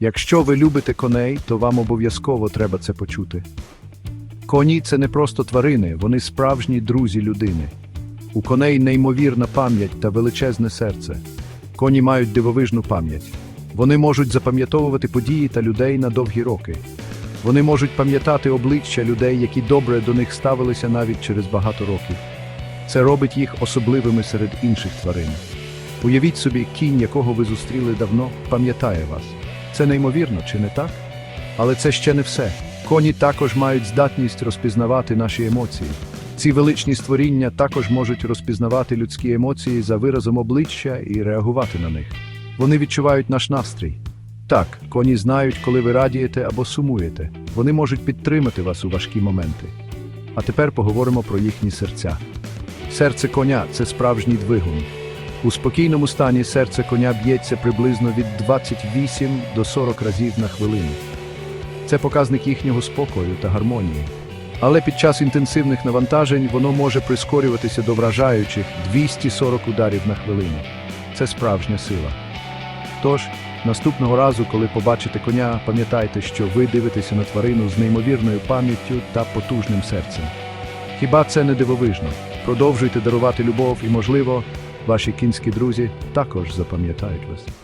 Якщо ви любите коней, то вам обов'язково треба це почути. Коні це не просто тварини, вони справжні друзі людини. У коней неймовірна пам'ять та величезне серце. Коні мають дивовижну пам'ять. Вони можуть запам'ятовувати події та людей на довгі роки. Вони можуть пам'ятати обличчя людей, які добре до них ставилися навіть через багато років. Це робить їх особливими серед інших тварин. Уявіть собі, кінь, якого ви зустріли давно, пам'ятає вас. Це неймовірно, чи не так? Але це ще не все. Коні також мають здатність розпізнавати наші емоції. Ці величні створіння також можуть розпізнавати людські емоції за виразом обличчя і реагувати на них. Вони відчувають наш настрій. Так, коні знають, коли ви радієте або сумуєте. Вони можуть підтримати вас у важкі моменти. А тепер поговоримо про їхні серця. Серце коня це справжній двигун. У спокійному стані серце коня б'ється приблизно від 28 до 40 разів на хвилину. Це показник їхнього спокою та гармонії. Але під час інтенсивних навантажень воно може прискорюватися до вражаючих 240 ударів на хвилину. Це справжня сила. Тож, наступного разу, коли побачите коня, пам'ятайте, що ви дивитеся на тварину з неймовірною пам'яттю та потужним серцем. Хіба це не дивовижно? Продовжуйте дарувати любов і, можливо, ваші кінські друзі також запам'ятають вас.